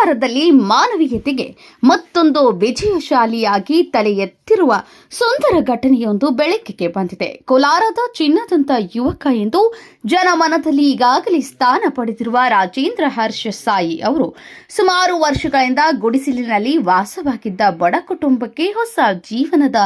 ಕೋಲಾರದಲ್ಲಿ ಮಾನವೀಯತೆಗೆ ಮತ್ತೊಂದು ವಿಜಯಶಾಲಿಯಾಗಿ ತಲೆ ಎತ್ತಿರುವ ಸುಂದರ ಘಟನೆಯೊಂದು ಬೆಳಕಿಗೆ ಬಂದಿದೆ. ಕೋಲಾರದ ಚಿನ್ನದಂತ ಯುವಕ ಎಂದು ಜನಮನದಲ್ಲಿ ಈಗಾಗಲೇ ಸ್ಥಾನ ಪಡೆದಿರುವ ರಾಜೇಂದ್ರ ಹರ್ಷ ಸಾಯಿ ಅವರು ಸುಮಾರು ವರ್ಷಗಳಿಂದ ಗುಡಿಸಿಲಿನಲ್ಲಿ ವಾಸವಾಗಿದ್ದ ಬಡ ಕುಟುಂಬಕ್ಕೆ ಹೊಸ ಜೀವನದ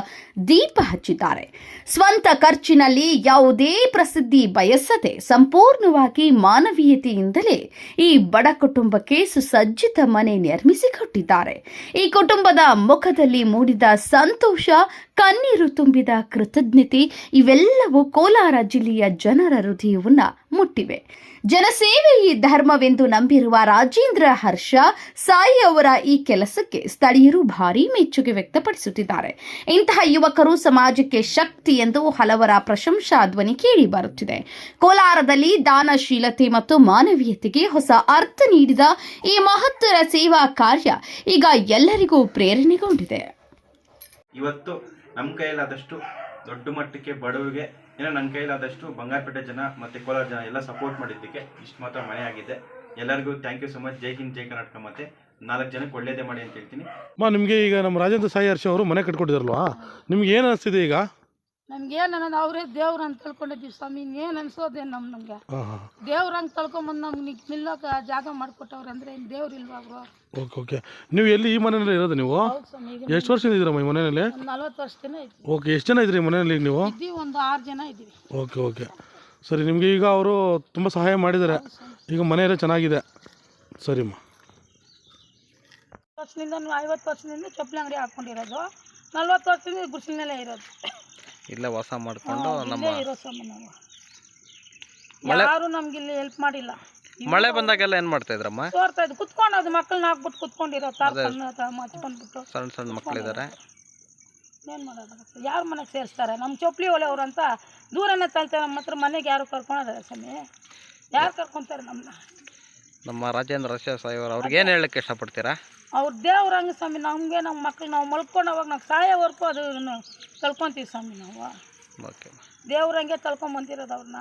ದೀಪ ಹಚ್ಚಿದ್ದಾರೆ. ಸ್ವಂತ ಖರ್ಚಿನಲ್ಲಿ ಯಾವುದೇ ಪ್ರಸಿದ್ಧಿ ಬಯಸದೆ ಸಂಪೂರ್ಣವಾಗಿ ಮಾನವೀಯತೆಯಿಂದಲೇ ಈ ಬಡ ಕುಟುಂಬಕ್ಕೆ ಸುಸಜ್ಜಿತ ಮನೆ ನಿರ್ಮಿಸಿಕೊಟ್ಟಿದ್ದಾರೆ. ಈ ಕುಟುಂಬದ ಮುಖದಲ್ಲಿ ಮೂಡಿದ ಸಂತೋಷ, ಕಣ್ಣೀರು ತುಂಬಿದ ಕೃತಜ್ಞತೆ, ಇವೆಲ್ಲವೂ ಕೋಲಾರ ಜಿಲ್ಲೆಯ ಜನರ ಹೃದಯವನ್ನ ಮುಟ್ಟಿವೆ ಜನಸೇವೆ ಈ ಧರ್ಮವೆಂದು ನಂಬಿರುವ ರಾಜೇಂದ್ರ ಹರ್ಷ, ಸಾಯಿ ಅವರ ಈ ಕೆಲಸಕ್ಕೆ ಸ್ಥಳೀಯರು ಭಾರೀ ಮೆಚ್ಚುಗೆ ವ್ಯಕ್ತಪಡಿಸುತ್ತಿದ್ದಾರೆ. ಇಂತಹ ಯುವಕರು ಸಮಾಜಕ್ಕೆ ಶಕ್ತಿ ಎಂದು ಹಲವರ ಪ್ರಶಂಸಾ ಧ್ವನಿ ಕೇಳಿ ಬರುತ್ತಿದೆ. ಕೋಲಾರದಲ್ಲಿ ದಾನಶೀಲತೆ ಮತ್ತು ಮಾನವೀಯತೆಗೆ ಹೊಸ ಅರ್ಥ ನೀಡಿದ ಈ ಮಹತ್ತರ ಸೇವಾ ಕಾರ್ಯ ಈಗ ಎಲ್ಲರಿಗೂ ಪ್ರೇರಣೆಗೊಂಡಿದೆ. ಇವತ್ತು ನಮ್ಮ ಕೈಲಾದಷ್ಟು ದೊಡ್ಡ ಮಟ್ಟಕ್ಕೆ ಬಡವರಿಗೆ ಏನೋ ನನ್ನ ಕೈಲಾದಷ್ಟು ಬಂಗಾರಪೇಟೆ ಜನ ಮತ್ತು ಕೋಲಾರ ಜನ ಎಲ್ಲ ಸಪೋರ್ಟ್ ಮಾಡಿದ್ದಕ್ಕೆ ಇಷ್ಟು ಮಾತ್ರ ಮನೆ ಆಗಿದೆ. ಎಲ್ಲರಿಗೂ ಥ್ಯಾಂಕ್ ಯು ಸೊ ಮಚ್ ಜೈ ಹಿಂದ್, ಜೈ ಕರ್ನಾಟಕ ಮತ್ತೆ ನಾಲ್ಕು ಜನಕ್ಕೆ ಒಳ್ಳೇದೇ ಮಾಡಿ ಅಂತ ಹೇಳ್ತೀನಿ. ಅಮ್ಮ, ನಿಮಗೆ ಈಗ ನಮ್ಮ ರಾಜೇಂದ್ರ ಸಾಯಿ ಹರ್ಷ ಅವರು ಮನೆ ಕಟ್ಕೊಟ್ಟಿದ್ರಲ್ವಾ? ನಿಮ್ಗೆ ಏನು ಅನಿಸ್ತಿದೆ ಈಗ? ನಮ್ಗೆ ಏನು ಅನ್ನೋದು ಅವರೇ ದೇವ್ರು ಅಂತ ತಿಳ್ಕೊಂಡಿದ್ದೀವಿ ಸ್ವಾಮಿ ಇನ್ನೇನು ಅನ್ಸೋದೇನು ನಮ್ಮ ನಮಗೆ? ದೇವ್ರ ಹಂಗೆ ತಳ್ಕೊಂಬಂದು ನಮ್ಗೆ ನಿಲ್ಲೋಕೆ ಜಾಗ ಮಾಡಿಕೊಟ್ಟವ್ರೆ ಅಂದರೆ ಏನು ದೇವ್ರು ಇಲ್ವಾ ಅವರು ಓಕೆ ಓಕೆ. ನೀವು ಎಲ್ಲಿ ಈ ಮನೆಯಲ್ಲಿ ಇರೋದು ನೀವು? ಹೌದು ಸ್ವಾಮಿ ಈಗ ಎಷ್ಟು ವರ್ಷದಿಂದ ಇದ್ದೀರಮ್ಮ ಈ ಮನೆಯಲ್ಲಿ? ಒಂದು ನಲ್ವತ್ತು ವರ್ಷದಿಂದ ಐತಿ ಓಕೆ ಎಷ್ಟು ಜನ ಇದ್ದೀರಿ ಈ ಮನೆಯಲ್ಲಿ ಈಗ ನೀವು? ಇದ್ದೀವಿ ಒಂದು ಆರು ಜನ ಇದ್ದೀವಿ. Okay okay. ಸರಿ ನಿಮಗೆ ಈಗ ಅವರು ತುಂಬ ಸಹಾಯ ಮಾಡಿದ್ದಾರೆ. ಈಗ ಮನೆ ಎಲ್ಲ ಚೆನ್ನಾಗಿದೆ. ಸರಿಮ್ಮ ವರ್ಷದಿಂದ ನಾವು ಐವತ್ತು ವರ್ಷದಿಂದ ಚಪ್ಪಲಿ ಅಂಗಡಿ ಹಾಕ್ಕೊಂಡಿರೋದು ನಲ್ವತ್ತು ವರ್ಷದಿಂದ ಗುಡಿಸಲಿನಲ್ಲೇ ಇರೋದು. ಇಲ್ಲೇ ವಾಸ ಮಾಡಿಕೊಂಡು ನಮ್ಮ ನಾವು ಯಾರು ನಮ್ಗೆ ಇಲ್ಲಿ ಹೆಲ್ಪ್ ಮಾಡಿಲ್ಲ. ಮಳೆ ಬಂದಾಗೆಲ್ಲ ಏನು ಮಾಡ್ತಾ ಇದ್ರಮ್ಮ? ಸೋರ್ತಾ ಇದ್ದು ಕುತ್ಕೊಂಡು ಮಕ್ಕಳನ್ನ ಹಾಕ್ಬಿಟ್ಟು ಕುತ್ಕೊಂಡಿರೋ ಮಚ್ಕೊಂಡ್ಬಿಟ್ಟು ಸಣ್ಣ ಸಣ್ಣ ಮಕ್ಕಳಿದ್ದಾರೆ ಏನು ಮಾಡೋದು ಯಾರ ಮನೆಗೆ ಸೇರಿಸ್ತಾರೆ? ನಮ್ಮ ಚೊಪ್ಲಿ ಒಲೆಯವ್ರು ಅಂತ ದೂರನೇ ತಲ್ತಾರೆ ನಮ್ಮ ಹತ್ರ ಮನೆಗೆ ಯಾರು ಕರ್ಕೊಳೋದಾರೆ ಸ್ವಾಮಿ? ಯಾರು ಕರ್ಕೊತಾರೆ ನಮ್ಮನ್ನ ನಮ್ಮ ರಾಜೇಂದ್ರ ರಶ್ಯ ಸಾಯಿಯವರು ಅವ್ರಿಗೆ ಏನು ಹೇಳಕ್ಕೆ ಇಷ್ಟಪಡ್ತೀರಾ? ಅವ್ರ ದೇವ್ರಂಗ ಸ್ವಾಮಿ ನಮಗೆ ನಮ್ಮ ಮಕ್ಳು ನಾವು ಮಲ್ಕೊಂಡು ಅವಾಗ ನಾವು ಸಾಯೋವರೆಗೂ ಅದು ಕಳ್ಕೊತೀವಿ ಸ್ವಾಮಿ ನಾವು. ಓಕೆ ದೇವ್ರಂಗೆ ತಲ್ಕೊಂಬಂದಿರೋದು ಅವ್ರನ್ನ